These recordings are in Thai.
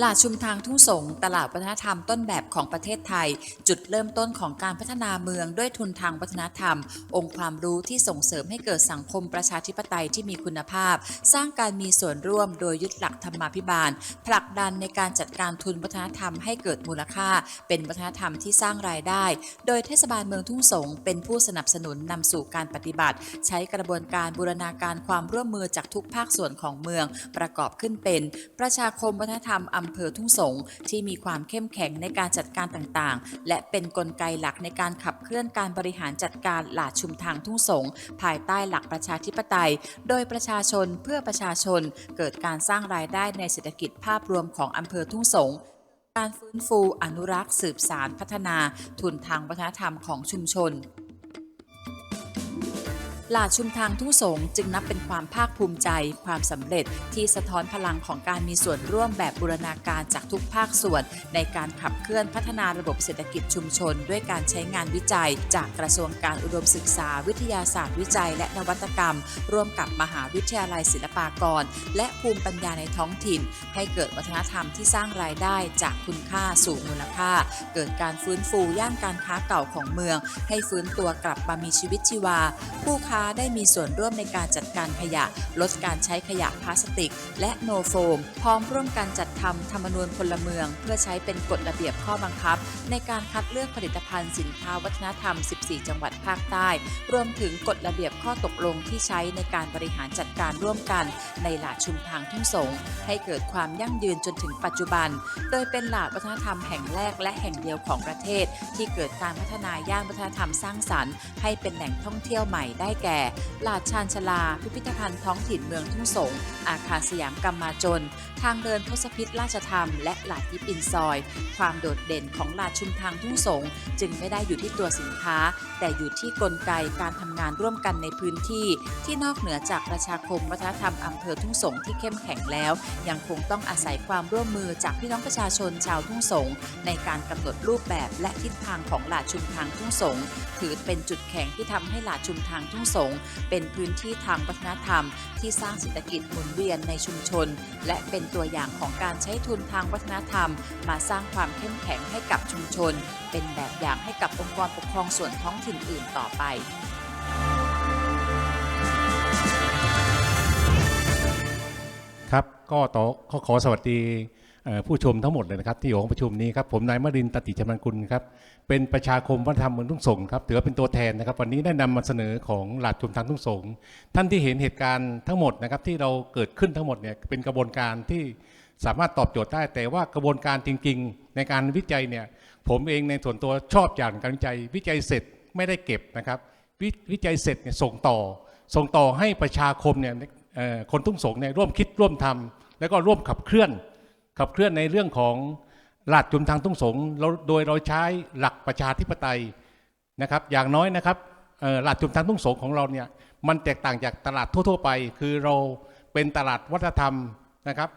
หลาดชุมทางทุ่งสง ตลาดวัฒนธรรมต้นแบบของประเทศไทย จุดเริ่มต้นของการพัฒนาเมืองด้วยทุนทางวัฒนธรรม องค์ความรู้ที่ส่งเสริมให้เกิดสังคมประชาธิปไตยที่มีคุณภาพ สร้างการมีส่วนร่วมโดยยึดหลักธรรมาภิบาล ผลักดันในการจัดการทุนวัฒนธรรมให้เกิดมูลค่า เป็นวัฒนธรรมที่สร้างรายได้ โดยเทศบาลเมืองทุ่งสงเป็นผู้สนับสนุนนำสู่การปฏิบัติ ใช้กระบวนการบูรณาการความร่วมมือจากทุกภาคส่วนของเมือง ประกอบขึ้นเป็น ประชาคมวัฒนธรรมอำเภอทุ่งสงที่มีความเข้มแข็งในการจัดการต่างๆ และเป็นนกลไกหลักในการขับเคลื่อนการบริหารจัดการหลาดชุมทางทุ่งสงภายใต้หลักประชาธิปไตย โดยประชาชนเพื่อประชาชน เกิดการสร้างรายได้ในเศรษฐกิจภาพรวมของอำเภอทุ่งสงการฟื้นฟูอนุรักษ์สืบสารพัฒนา ทุนทางวัฒนธรรมของชุมชน ลาดชุมทางทุ่งสงจึงนับเป็นความภาคภูมิใจ ความสำเร็จที่สะท้อนพลังของการมีส่วนร่วมแบบบูรณาการจากทุกภาคส่วน ในการขับเคลื่อนพัฒนาระบบเศรษฐกิจชุมชน ด้วยการใช้งานวิจัย จากกระทรวงการอุดมศึกษา วิทยาศาสตร์วิจัย และนวัตกรรม ร่วมกับมหาวิทยาลัยศิลปากร และภูมิปัญญาในท้องถิ่น ให้เกิดวัฒนธรรมที่สร้างรายได้จากคุณค่าสู่มูลค่า เกิดการฟื้นฟูย่านการค้าเก่าของเมือง ให้ฟื้นตัวกลับมามีชีวิตชีวา ผู้ค้าได้มีส่วนร่วมในการจัดการขยะ ลดการใช้ขยะพลาสติก และโนโฟม พร้อมร่วมกันจัดำธรรมนูญพลเมือง เพื่อใช้เป็นกฎระเบียบข้อบังคับ ในการคัดเลือกผลิตภัณฑ์สินค้าวัฒนธรรม 14 จังหวัดภาคใต้ รวมถึงกฎระเบียบข้อตกลงที่ใช้ในการบริหารจัดการร่วมกัน ในหลาดชุมทางทุ่งสงให้เกิดความยั่งยืนจนถึงปัจจุบัน โดยเป็นหลาดวัฒนธรรมแห่งแรกและแห่งเดียวของประเทศ ที่เกิดการพัฒนาย่านวัฒนธรรมสร้างสรรค์ ให้เป็นแหล่งท่องเที่ยวใหม่ได้แก่ หลาดชานชลา พิพิธภัณฑ์ท้องถิ่นเมืองทุ่งสงอาคารสยามกำมาจน ทางเดินทศพิษราชธรรม และหลาดยิปอินซอย ความโดดเด่นของหลาดชุมทางทุ่งสงจึงไม่ได้อยู่ที่ตัวสินค้า แต่อยู่ที่กลไกการทำงานร่วมกันในพื้นที่ ที่นอกเหนือจากประชาคมวัฒนธรรมอำเภอทุ่งสงที่เข้มแข็งแล้ว ยังคงต้องอาศัยความร่วมมือจากพี่น้องประชาชนชาวทุ่งสงในการกำหนดรูปแบบและทิศทางของหลาดชุมทางทุ่งสงถือเป็นจุดแข็งที่ทำให้หลาดชุมทางทุ่งสงเป็นพื้นที่ทางวัฒนธรรม ที่สร้างเศรษฐกิจหมุนเวียนในชุมชน และเป็นตัวอย่างของการใช้ทุนทางวัฒนธรรม มาสร้างความเข้มแข็งให้กับชุมชน เป็นแบบอย่างให้กับองค์กรปกครองส่วนท้องถิ่นอื่นต่อไปครับก็ต่อขอขอสวัสดีผู้ชมทั้งหมดเลยนะครับที่อยู่ของประชุมนี้ครับผมนายมรินตติจำนันกุลครับเป็นประชาคมวัฒนธรรมเมืองทุ่งสงครับถือว่าเป็นตัวแทนนะครับ วันนี้ได้นำมาเสนอของหลาดชุมทางทุ่งสงท่านที่เห็นเหตุการณ์ทั้งหมดนะครับที่เราเกิดขึ้นทั้งหมดเนี่ยเป็นกระบวนการที่ สามารถตอบโจทย์ได้ แต่ว่ากระบวนการจริง ๆ ในการวิจัยเนี่ยผมเองในส่วนตัวชอบอย่างการวิจัย วิจัยเสร็จไม่ได้เก็บนะครับววิจัยเสร็จเนี่ยส่งต่อ ส่งต่อให้ประชาคมเนี่ยคนทุ่งสงเนี่ยร่วมคิดร่วมทำแล้วก็ร่วมขับเคลื่อน ขับเคลื่อนในเรื่องของหลักจุมทางทุ่งสงเราโดยเราใช้หลักประชาธิปไตยนะครับ อย่างน้อยนะครับหลักจุมทางทุ่งสงของเราเนี่ยมันแตกต่างจากตลาดทั่ว ๆ ไป คือเราเป็นตลาดวัฒนธรรมนะครับ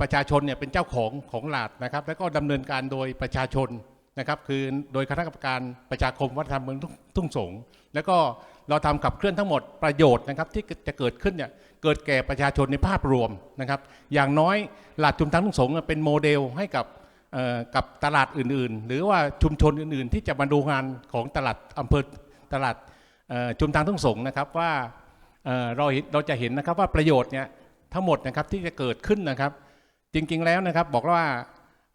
ประชาชนเนี่ยเป็นเจ้าของของหลาดนะครับ แล้วก็ดำเนินการโดยประชาชนนะครับ คือโดยคณะกรรมการประชาคมวัฒนธรรมเมืองทุ่งสง แล้วก็เราทำขับเคลื่อนทั้งหมดประโยชน์นะครับที่จะเกิดขึ้นเนี่ยเกิดแก่ประชาชนในภาพรวมนะครับ อย่างน้อยหลาดชุมทางทุ่งสงเป็นโมเดลให้กับกับตลาดอื่นๆ หรือว่าชุมชนอื่นๆ ที่จะมาดูงานของตลาดอำเภอตลาดเอ่อชุมทางทุ่งสงนะครับว่าเราเราจะเห็นนะครับว่าประโยชน์เนี่ย ทั้งหมดนะครับที่จะเกิดขึ้นนะครับ จริงๆแล้วนะครับบอกว่า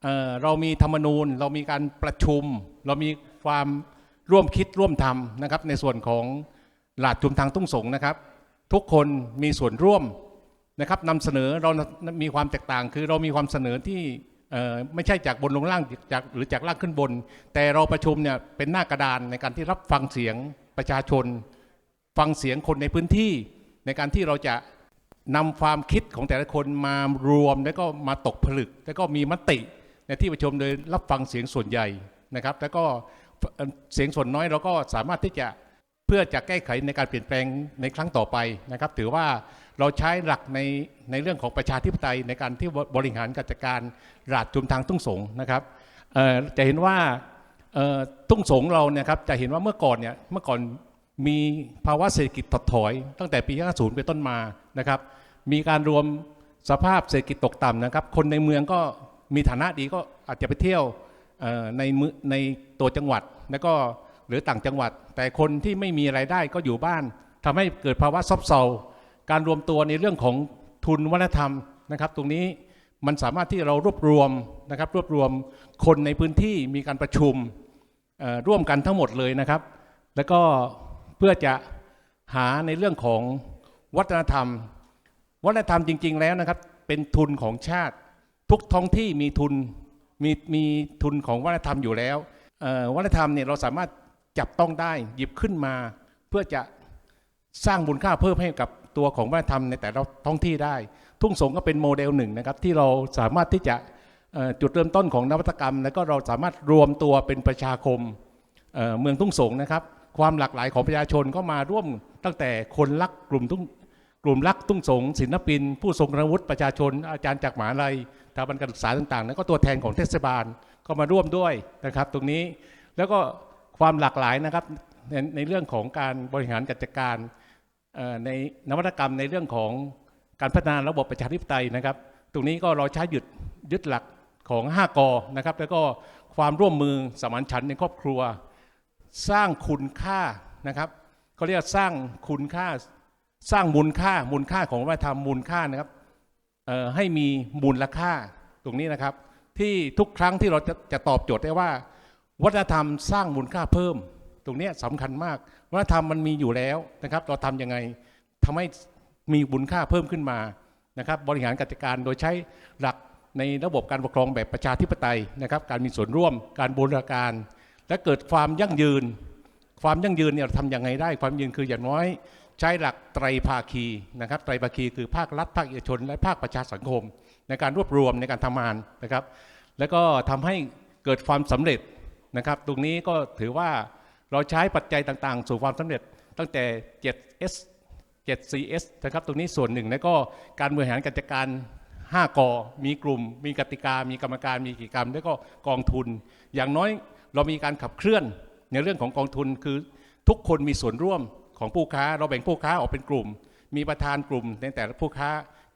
เเรามีธรรมนูญ เรามีการประชุม เรามีความร่วมคิดร่วมทำนะครับ ในส่วนของหลาดชุมทางทุ่งสงนะครับ ทุกคนมีส่วนร่วมนะครับนำเสนอเรามีความแตกต่าง คือเรามีความเสนอที่ไม่ใช่จากบนลงล่างจากหรือจากล่างขึ้นบน แต่เราประชุมเนี่ยเป็นหน้ากระดานในการที่รับฟังเสียงประชาชน ฟังเสียงคนในพื้นที่ ในการที่เราจะ นำความคิดของแต่ละคนมารวมแล้วก็มาตกผลึก แล้วก็มีมติในที่ประชุมโดยรับฟังเสียงส่วนใหญ่นะครับ แล้วก็เสียงส่วนน้อยเราก็สามารถที่จะเพื่อจะแก้ไขในการเปลี่ยนแปลงในครั้งต่อไปนะครับ ถือว่าเราใช้หลักในในเรื่องของประชาธิปไตยในการที่บริหารการจัดการราชจุมทางทุ่งสงนะครับจะเห็นว่าเอ่อทุ่งสงเราเนี่ยครับจะเห็นว่าเมื่อก่อนเนี่ยเมื่อก่อน มีภาวะเศรษฐกิจถดถอย ตั้งแต่ปี 50 เป็นต้นมานะครับ มีการรวมสภาพเศรษฐกิจตกต่ำนะครับ คนในเมืองก็มีฐานะดีก็อาจจะไปเที่ยวในมือในตัวจังหวัดแล้วก็หรือต่างจังหวัด แต่คนที่ไม่มีไรายได้ก็อยู่บ้านทำให้เกิดภาวะซบเซาการรวมตัวในเรื่องของทุนวัฒนธรรมนะครับ ตรงนี้มันสามารถที่เรารวบรวมนะครับ รวบรวมคนในพื้นที่มีการประชุมร่วมกันทั้งหมดเลยนะครับ แล้วก็ เพื่อจะหาในเรื่องของวัฒนธรรม วัฒนธรรมจริง ๆ แล้วนะครับ เป็นทุนของชาติ ทุกท้องที่มีทุนมีมีทุนของวัฒนธรรมอยู่แล้ววัฒนธรรมเนี่ยเราสามารถจับต้องได้หยิบขึ้นมา เพื่อจะสร้างมูลค่าเพิ่มให้กับตัวของวัฒนธรรมในแต่ละท้องที่ได้ ทุ่งสงก็เป็นโมเดลหนึ่งนะครับที่เราสามารถที่จะจุดเริ่มต้นของนวัตกรรม แล้วก็เราสามารถรวมตัวเป็นประชาคมเมืองทุ่งสงนะครับ ความหลากหลายของประชาชนก็มาร่วมตั้งแต่คนรักกลุ่มทุ่งกลุ่มรักตุ้งสงศิลปิน ผู้ทรงคุณวุฒิประชาชน อาจารย์จากหมหาลัยสถาบันการศึกษาต่างๆ แล้วก็ตัวแทนของเทศบาลก็มาร่วมด้วยนะครับ ตรงนี้แล้วก็ความหลากหลายนะครับในในเรื่องของการบริหารจัดการในนวัตกรรมในเรื่องของการพัฒนาระบบประชาธิปไตยนะครับ ตรงนี้ก็เราใช้ยึดยึดหลักของ 5กอนะครับ แล้วก็ความร่วมมือสมานฉันในครอบครัว สร้างคุณค่านะครับเขาเรียกสร้างคุณค่าสร้างมูลค่ามูลค่าของวัฒนธรรมมูลค่านะครับให้มีมูลค่าตรงนี้นะครับ ที่ทุกครั้งที่เราจะจะตอบโจทย์ได้ว่า วัฒนธรรมสร้างมูลค่าเพิ่ม ตรงนี้ยสำคัญมาก วัฒนธรรมมันมีอยู่แล้วนะครับ เราทำยังไงทำให้มีมูลค่าเพิ่มขึ้นมานะครับ บริหารกิจการโดยใช้หลักในระบบการปกครองแบบประชาธิปไตยนะครับ การมีส่วนร่วมการบูรณาการ และเกิดความยั่งยืน ความยั่งยืนเนี่ยทำยังไงได้ ความยืนคืออย่างน้อยใช้หลักไตรภาคีนะครับไตรภาคีคือภาครัฐภาคเอกชน และภาคประชาสังคม ในการรวบรวมในการทำงานนะครับ แล้วก็ทำให้เกิดความสำเร็จนะครับ ตรงนี้ก็ถือว่าเราใช้ปัจจัยต่างๆ สู่ความสำเร็จตั้งแต่ 7S 7CS นะครับตรงนี้ส่วนหนึ่งแล้วก็การบริหารกิจการ 5กอมีกลุ่ม มีกติกา มีกรรมการมีกิจกรรม แล้วก็กองทุน อย่างน้อย เรามีการขับเคลื่อนในเรื่องของกองทุนคือทุกคนมีส่วนร่วมของผู้ค้า เราแบ่งผู้ค้าออกเป็นกลุ่ม มีประธานกลุ่มในแต่ละผู้ค้า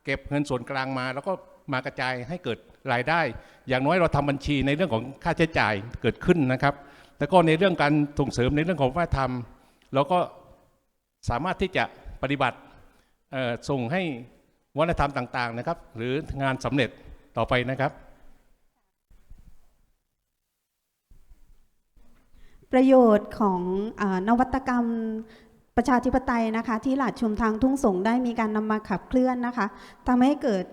เก็บเงินส่วนกลางมา แล้วก็มากระจายให้เกิดรายได้ อย่างน้อยเราทำบัญชีในเรื่องของค่าใช้จ่ายเกิดขึ้นนะครับ แล้วก็ในเรื่องการส่งเสริมในเรื่องของวัฒนธรรมเราก็สามารถที่จะปฏิบัติส่งให้วัฒนธรรมต่างๆนะครับ หรืองานสำเร็จต่อไปนะครับ ประโยชน์ของอนวัตกรรมประชาธิปไตยนะคะ ที่หลาดชุมทางทุ่งสงได้มีการนำมาขับเคลื่อนนะคะทำให้เกิด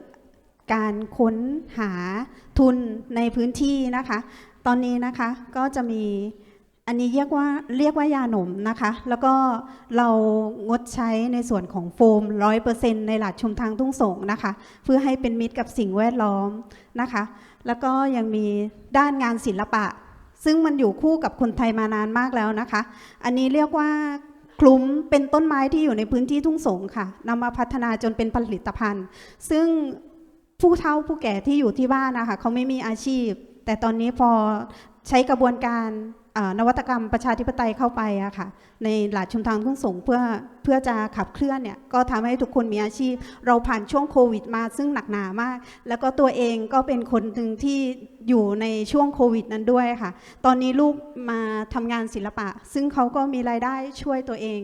การค้นหาทุนในพื้นที่นะคะ ตอนนี้นะคะก็จะมีอันนี้เรียกว่าเรียกว่ายาหนมนะคะ แล้วก็เรางดใช้ในส่วนของโฟม 100%ในหลาดชุมทางทุ่งสงนะคะ เพื่อให้เป็นมิตรกับสิ่งแวดล้อมนะคะ แล้วก็ยังมีด้านงานศิลปะ ซึ่งมันอยู่คู่กับคนไทยมานานมากแล้วนะคะ อันนี้เรียกว่าคลุ้มเป็นต้นไม้ที่อยู่ในพื้นที่ทุ่งสงค่ะนำมาพัฒนาจนเป็นผลิตภัณฑ์ ซึ่งผู้เฒ่าผู้แก่ที่อยู่ที่บ้านนะคะเขาไม่มีอาชีพ แต่ตอนนี้พอใช้กระบวนการ นวัตกรรมประชาธิปไตยเข้าไปอะค่ะในหลาดชุมทางทุ่งสงเพื่อเพื่อจะขับเคลื่อนเนี่ยก็ทำให้ทุกคนมีอาชีพ เราผ่านช่วงโควิดมาซึ่งหนักหนามาก แล้วก็ตัวเองก็เป็นคนหนึ่งที่อยู่ในช่วงโควิดนั้นด้วยค่ะ ตอนนี้ลูกมาทำงานศิลปะ ซึ่งเขาก็มีรายได้ช่วยตัวเอง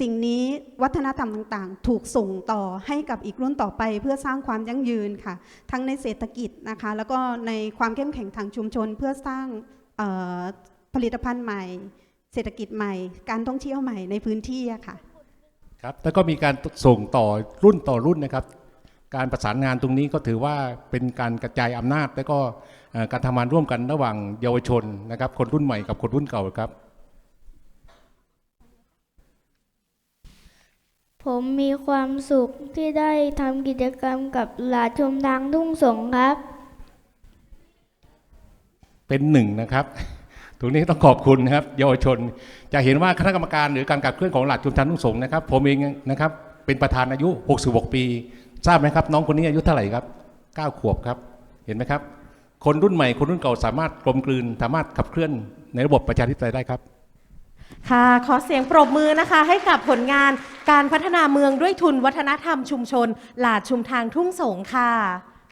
สิ่งนี้วัฒนธรรมต่างๆ ถูกส่งต่อให้กับอีกรุ่นต่อไปเพื่อสร้างความยั่งยืนค่ะ ทั้งในเศรษฐกิจนะคะ แล้วก็ในความเข้มแข็งทางชุมชนเพื่อสร้าง ผลิตภัณฑ์ใหม่ เศรษฐกิจใหม่ การท่องเที่ยวใหม่ในพื้นที่อะค่ะครับแล้วก็มีการส่งต่อรุ่นต่อรุ่นนะครับ การประสานงานตรงนี้ก็ถือว่าเป็นการกระจายอำนาจ และก็เอ่อการทำงานร่วมกันระหว่างเยาวชนนะครับ คนรุ่นใหม่กับคนรุ่นเก่าครับ ผมมีความสุขที่ได้ทำกิจกรรมกับหลาดชมทางทุ่งสงครับ เป็นหนึ่งนะครับ ตรงนี้ต้องขอบคุณนะครับเยาวชน จะเห็นว่าคณะกรรมการหรือการขับเคลื่อนของหลักชุมชนทุ่งสงนะครับ ผมเองนะครับเป็นประธานอายุ 66 ปี ทราบไหมครับ น้องคนนี้อายุเท่าไหร่ครับ 9 ขวบครับ เห็นไหมครับ คนรุ่นใหม่คนรุ่นเก่าสามารถกลมกลืน สามารถขับเคลื่อนในระบบประชาธิปไตยได้ครับ ค่ะขอเสียงปรบมือนะคะ ให้กับผลงานการพัฒนาเมืองด้วยทุนวัฒนธรรมชุมชน หลาดชุมทางทุ่งสงค่ะ